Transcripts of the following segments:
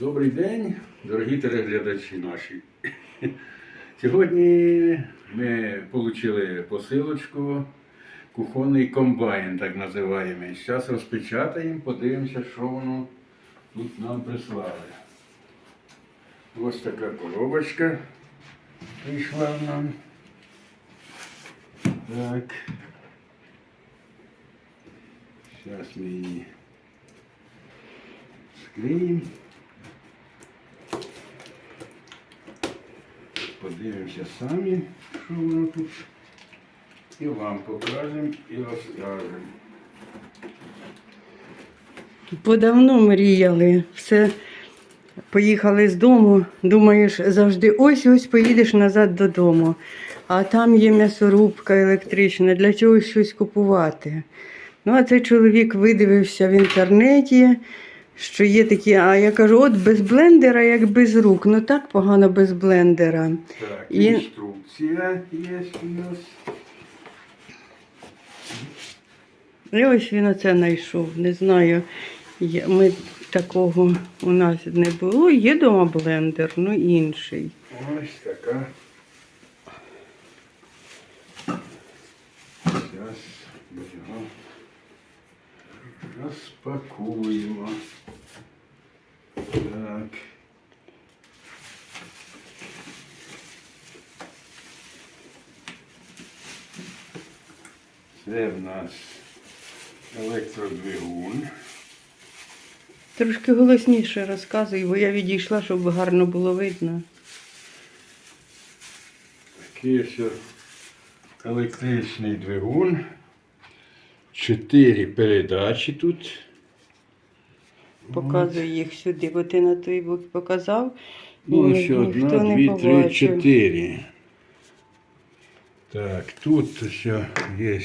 Добрий день, дорогі телеглядачі наші. Сьогодні ми отримали посилочку, кухонний комбайн, так називаємо. Зараз розпечатаємо, подивимося, що воно тут нам прислали. Ось така коробочка прийшла нам. Так. Зараз ми її склеїмо. Подивимося самі, що воно тут. І вам покажемо і розкажемо. Подавно мріяли. Все поїхали з дому. Думаєш, завжди ось-ось поїдеш назад додому. А там є м'ясорубка електрична, для чого щось купувати. Ну, а цей чоловік видивився в інтернеті, що є такі, а я кажу, от без блендера, як без рук. Ну так погано без блендера. Так, І- інструкція є у нас. І ось він оце знайшов. Не знаю. Ми такого у нас не було. Є дома блендер, ну інший. Ось така. Його розпакуємо. Так. Це в нас електродвигун. Трошки голосніше розказуй, бо я відійшла, щоб гарно було видно. Такий ось електричний двигун. Чотири передачі тут. Показуй їх сюди, бо ти на той бок показав. і Ну, ні- ось одна, ніхто не дві, три, побачив. чотири. Так, тут все є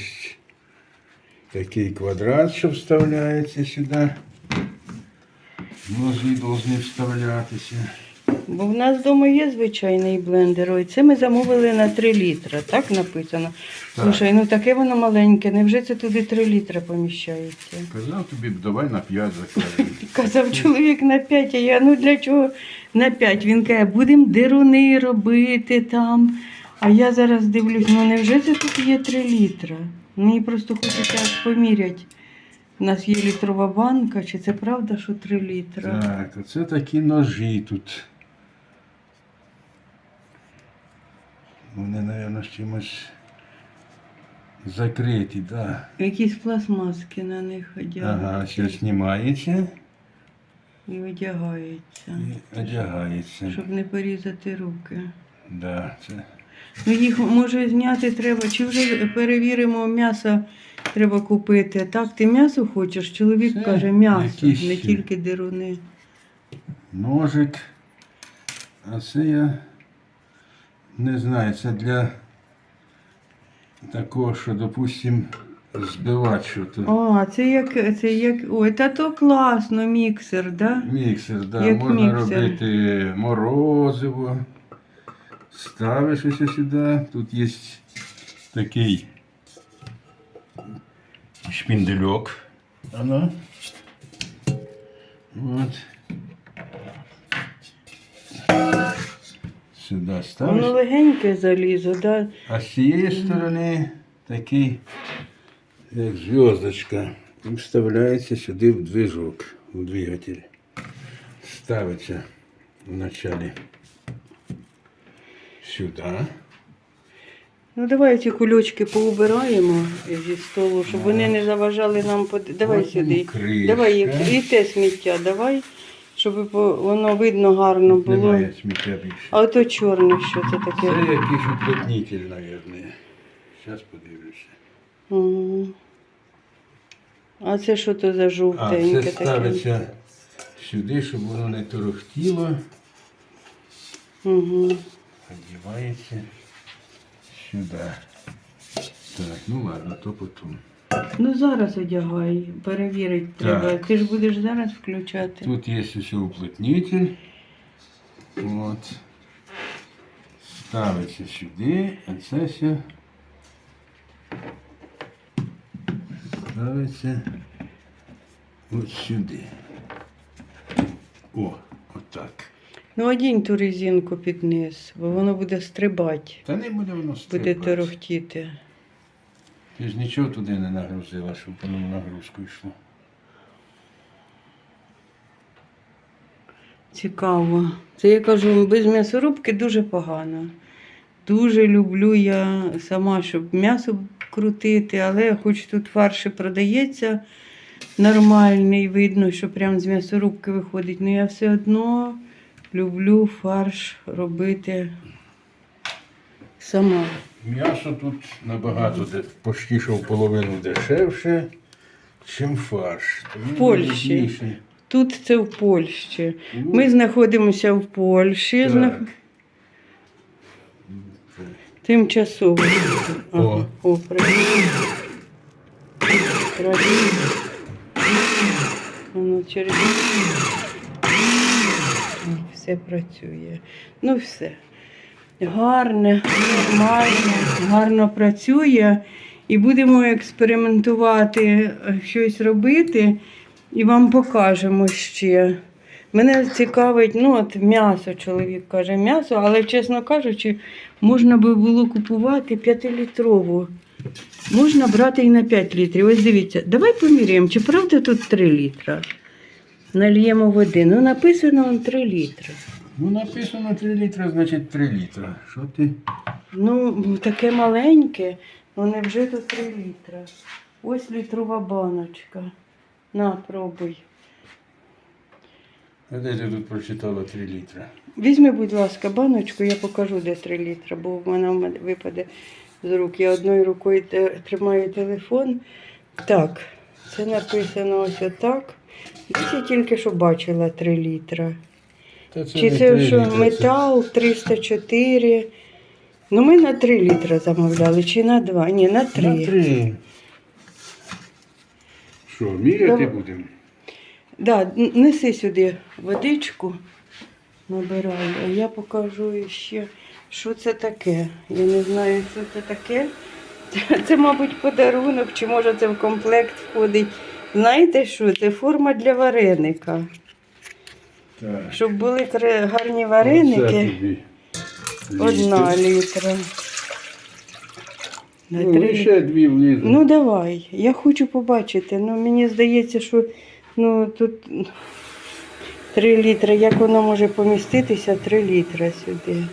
такий квадрат, що вставляється сюди. Ножі повинні вставлятися. Бо в нас вдома є звичайний блендер. Ой, це ми замовили на 3 літра, так написано. Так. Слушай, ну таке воно маленьке, невже це туди 3 літра поміщається? Казав тобі, давай на 5 закладемо. Казав чоловік на 5, а я ну для чого на 5? Він каже, будемо дируни робити там. А я зараз дивлюсь, ну невже це тут є 3 літра? Мені просто хочеться поміряти. У нас є літрова банка, чи це правда, що 3 літра? Так, оце такі ножі тут. Вони, мабуть, чимось закриті, так. Да. Якісь пластмаски на них одягають Ага, все знімається і одягаються, і одягається. щоб не порізати руки. Да, це. Ну їх може зняти треба, чи вже перевіримо м'ясо треба купити. Так, ти м'ясо хочеш? Чоловік Це каже м'ясо, якісь- не тільки дируни. Ножик. А це я не знаю, це для такого, що, допустим, збивати щось. А, це як це як. Ой, та то класно, міксер, да? Міксер, да, Як можна міксер. робити морозиво. Ставиш ось сюди. Тут є такий шпіндельок. Ано. От. Сюди Воно легеньке залізо, да? А з цієї сторони такий, як зв'язочка, вставляється сюди в движок, в двигатель. Ставиться вначале сюди. Ну давай ці кульочки поубираємо зі столу, щоб вони не заважали нам. Давай сюди. Давай їх- і те сміття, давай, щоб воно видно гарно було. немає сміття більше. А ото чорне, що це таке? Це якийсь уплотнитель, мабуть. Зараз подивлюся. Мгм. А це що то за А, жовтеньке це таке? ставиться сюди, щоб воно не торохтіло. Угу. Одівається сюди. Так, ну ладно, то потім. Ну зараз одягай, перевірити треба. Ти ж будеш зараз включати. Тут є ще уплотнитель. От. Ставиться сюди, а це все ставиться от сюди. О, от. Ну, одінь ту резинку під низ, бо воно буде стрибати, Та не буде воно стрибати. буде торохтіти. Ти ж нічого туди не нагрузила, щоб воно в нагрузку йшло. Цікаво. Це я кажу, без м'ясорубки дуже погано. Дуже люблю я сама, щоб м'ясо крутити, але хоч тут фарш продається нормальний, видно, що прям з м'ясорубки виходить. але я все одно люблю фарш робити сама. М'ясо тут набагато де, почти що в половину дешевше, чим фарш. В Польщі. Тут це в Польщі. Ну, Ми знаходимося в Польщі. так. Тимчасово. О. О, правильно. Правильно. Воно через все працює. Ну все. Гарне, нормально, гарно працює. І будемо експериментувати, е, щось робити, і вам покажемо ще. Мене цікавить, ну от м'ясо, чоловік каже, м'ясо, але, чесно кажучи, можна би було купувати 5-літрову. Можна брати і на 5 літрів. Ось дивіться, давай поміряємо, чи правда тут 3 літра. Нальємо води. Ну, написано он 3 літри. Ну, написано 3 літра, значить 3 літра. Що ти? Ну, таке маленьке, ну невже тут 3 літра. Ось літрова баночка. На, пробуй. А де ти тут прочитала 3 літра? Візьми, будь ласка, баночку, я покажу, де 3 літра, бо в мене в мене випаде з рук. Я одною рукою тримаю телефон. Так, це написано ось отак. Я тільки що бачила 3 літра. Та Чи не це три що метал 304? Ну, ми на 3 літра замовляли, чи на 2? Ні, на 3. На 3. Що, міряти Давай. будемо? Да, н- неси сюди водичку, набирай, а я покажу ще, що це таке. Я не знаю, що це таке. Це, це, мабуть, подарунок, чи може це в комплект входить. Знаєте що? Це форма для вареника. Так. Щоб були гарні вареники, одна літра. Ну, три ще дві влізуть. Ну давай, я хочу побачити. Ну мені здається, що ну тут 3 літри. Як воно може поміститися 3 літра сюди?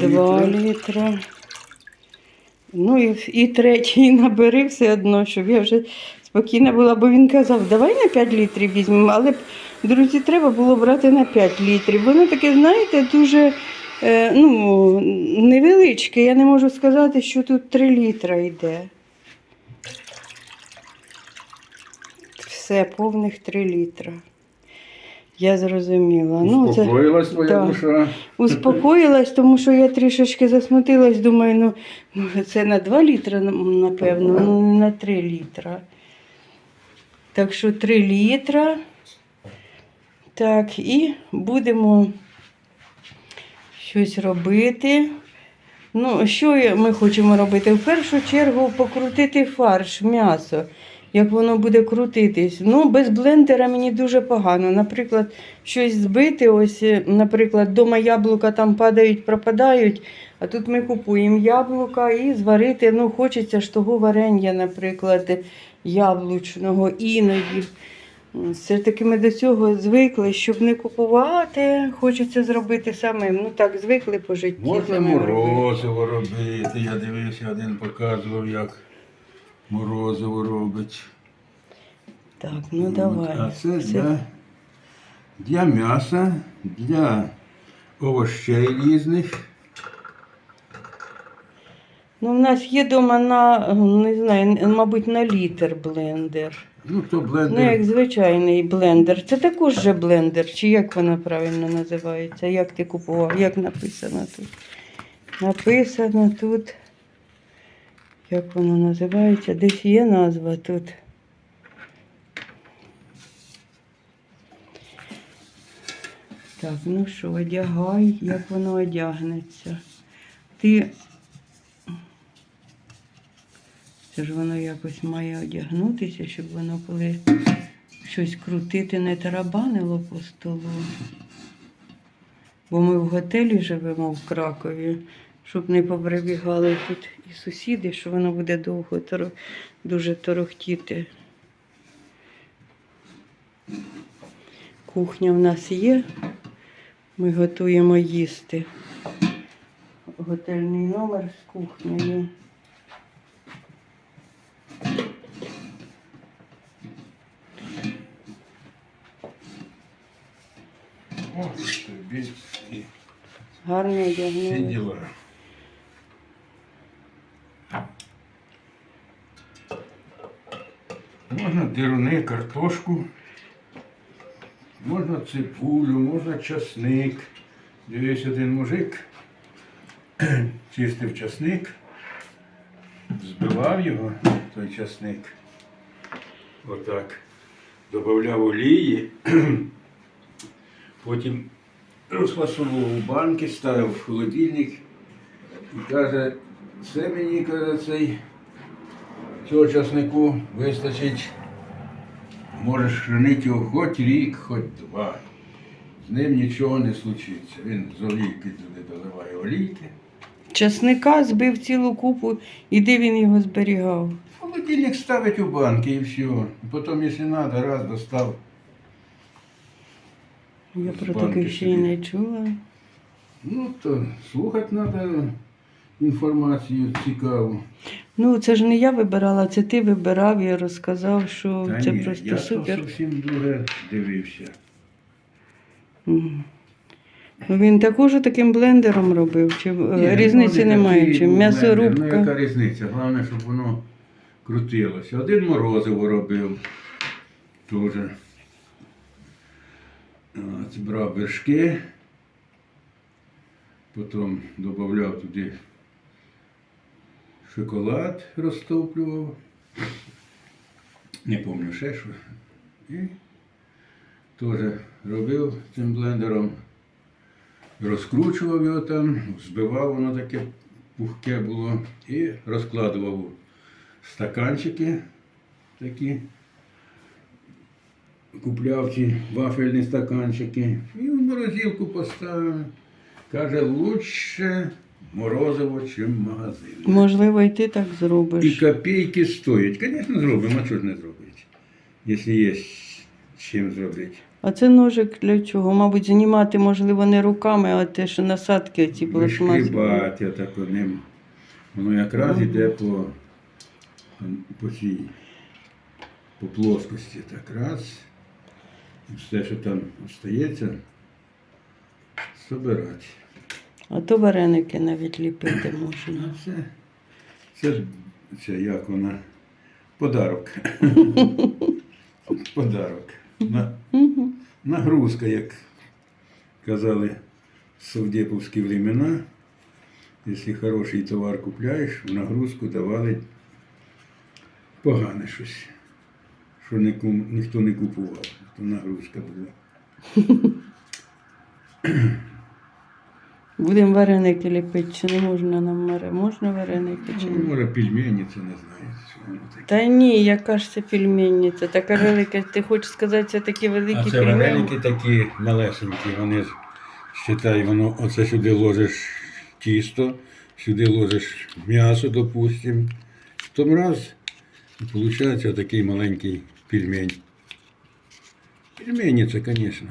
2 літра. Ну і, і третій набери все одно, щоб я вже спокійна була, бо він казав, давай на 5 літрів візьмемо. Але друзі, треба було брати на 5 літрів. Воно таке, знаєте, дуже е, ну, невеличке. Я не можу сказати, що тут 3 літра йде. Все, повних 3 літра. Я зрозуміла. Ну, це... Успокоїлась твоя да. душа. Успокоїлась, тому що я трішечки засмутилась, думаю, ну, ну це на 2 літри, напевно, ну не на 3 літра. Так що 3 літра. Так, і будемо щось робити. Ну, що ми хочемо робити? В першу чергу покрутити фарш, м'ясо, як воно буде крутитись. Ну, без блендера мені дуже погано. Наприклад, щось збити, ось, е, наприклад, вдома яблука там падають, пропадають, а тут ми купуємо яблука і зварити. Ну, хочеться ж того варення, наприклад, яблучного, іноді. Все-таки ми до цього звикли, щоб не купувати, хочеться зробити самим. Ну так, звикли по житті. Можна морозиво робити. Я дивився, один показував, як морозиво робить. Так, ну От, давай. А це для, для м'яса, для овощей різних. Ну, в нас є вдома на, не знаю, мабуть, на літр блендер. Ну, хто Ну, як звичайний блендер. Це також же блендер, чи як вона правильно називається? Як ти купував? Як написано тут? Написано тут. Як воно називається? Десь є назва тут. Так, ну що, одягай, як воно одягнеться. Ти Це ж воно якось має одягнутися, щоб воно коли щось крутити не тарабанило по столу. Бо ми в готелі живемо в Кракові, щоб не поприбігали тут і сусіди, що воно буде довго дуже торохтіти. Кухня в нас є. Ми готуємо їсти. Готельний номер з кухнею. Гарно одягнули. діла. Можна дируни, картошку, можна цибулю, можна часник. Дивись, один мужик чистив часник, збивав його, той часник. Отак. Добавляв олії, потім розфасовував у банки, ставив в холодильник і каже, це мені каже, цей цього часнику вистачить. Можеш хранити його хоч рік, хоч два. З ним нічого не случиться. Він з олійки туди доливає олійки. Часника збив цілу купу, і де він його зберігав. Холодильник ставить у банки і все. Потім, якщо треба, раз достав. Я З про банки таке ще й собі. не чула. Ну, то слухати треба інформацію цікаву. Ну, це ж не я вибирала, це ти вибирав і розказав, що Та це ні, просто я супер. то зовсім друге дивився. Мгм. Ну, Він також таким блендером робив, чи е, Ні, різниці ну, немає, такий чи блендер. Ну, м'ясорубка. яка різниця? Головне, щоб воно крутилося. Один морозиво робив теж. От, брав вершки, потім додавав туди шоколад, розтоплював. Не пам'ятаю ще що. І теж робив цим блендером розкручував його там, збивав воно таке пухке було і розкладував стаканчики такі. Купляв ці вафельні стаканчики і в морозилку поставив. Каже, лучше морозиво, ніж магазин. Можливо, і ти так зробиш. І копійки стоять. Звісно, зробимо, а чого ж не зробити? Якщо є чим зробити. А це ножик для чого? Мабуть, знімати, можливо, не руками, а те, що насадки ці пластмасові. Вишкрібати так одним. Воно якраз Мгм. йде по, по цій по плоскості. Так раз. І все, що там остається, собирати. А то вареники навіть ліпити можна. Це, це, це як вона? Подарок. Подарок. На, Нагрузка, як казали в совдеповські времена. Якщо хороший товар купляєш, в нагрузку давали погане щось, що нікому, ніхто не купував, то нагрузка була. Будемо вареники ліпити, чи не можна нам маре? Можна вареники чи Ну, ні? може, пельмені, це не знаю, що воно таке. Та ні, яка ж це пельмені? Це така велика. Ти хочеш сказати, це такі великі А це пельмені? вареники такі малесенькі, вони ж, считай, воно, оце сюди ложиш тісто, сюди ложиш м'ясо, допустим. В тому раз і виходить такий маленький пельмень. Пельмені це, звісно.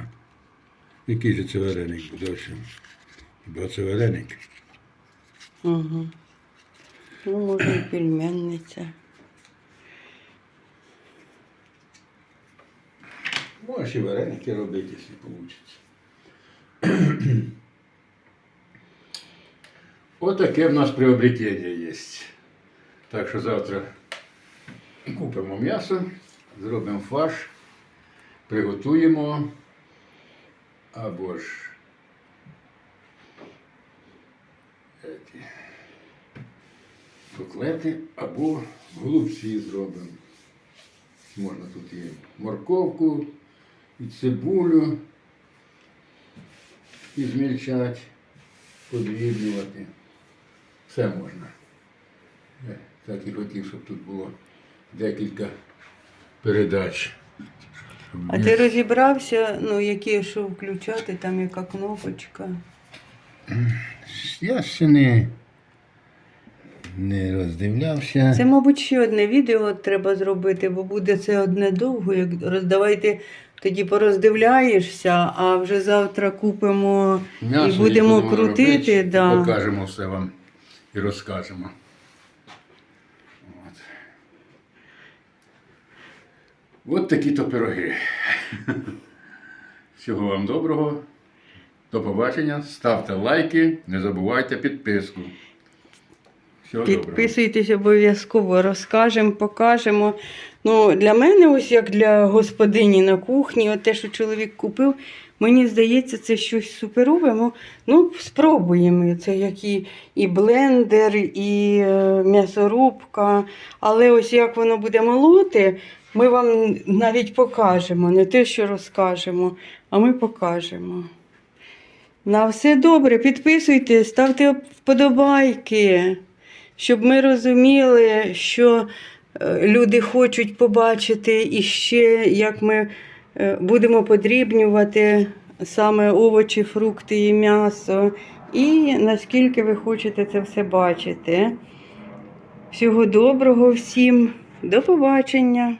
Який же це вареник буде? ось? Хіба це вареник? Угу. Ну, може, і пельменниця. Можеш і вареники робити, якщо вийде. Отаке в нас приобретення є. Так що завтра купимо м'ясо, зробимо фарш, приготуємо або ж котлети, або голубці зробимо. Можна тут і морковку, і цибулю, і змільчати, подрібнювати. Все можна. Е, Так і хотів, щоб тут було декілька передач. А ти розібрався, ну які що включати, там яка кнопочка. Я ще не, не роздивлявся. Це, мабуть, ще одне відео треба зробити, бо буде це одне довго. Як роздавайте, тоді пороздивляєшся, а вже завтра купимо М'ясо і будемо крутити. робити, да. Покажемо все вам і розкажемо. От. От такі то пироги. Всього вам доброго. До побачення. Ставте лайки, не забувайте підписку. Всього. Підписуйтесь обов'язково, розкажемо, покажемо. Ну, для мене, ось як для господині на кухні, от те, що чоловік купив, мені здається, це щось суперове. Ну, Ну, спробуємо. Це як і, і блендер, і е, м'ясорубка. Але ось як воно буде молоти, ми вам навіть покажемо. Не те, що розкажемо, а ми покажемо. На все добре, підписуйтесь, ставте вподобайки, щоб ми розуміли, що е, люди хочуть побачити і ще, як ми е, будемо подрібнювати саме овочі, фрукти і м'ясо, і наскільки ви хочете це все бачити. Всього доброго всім, до побачення!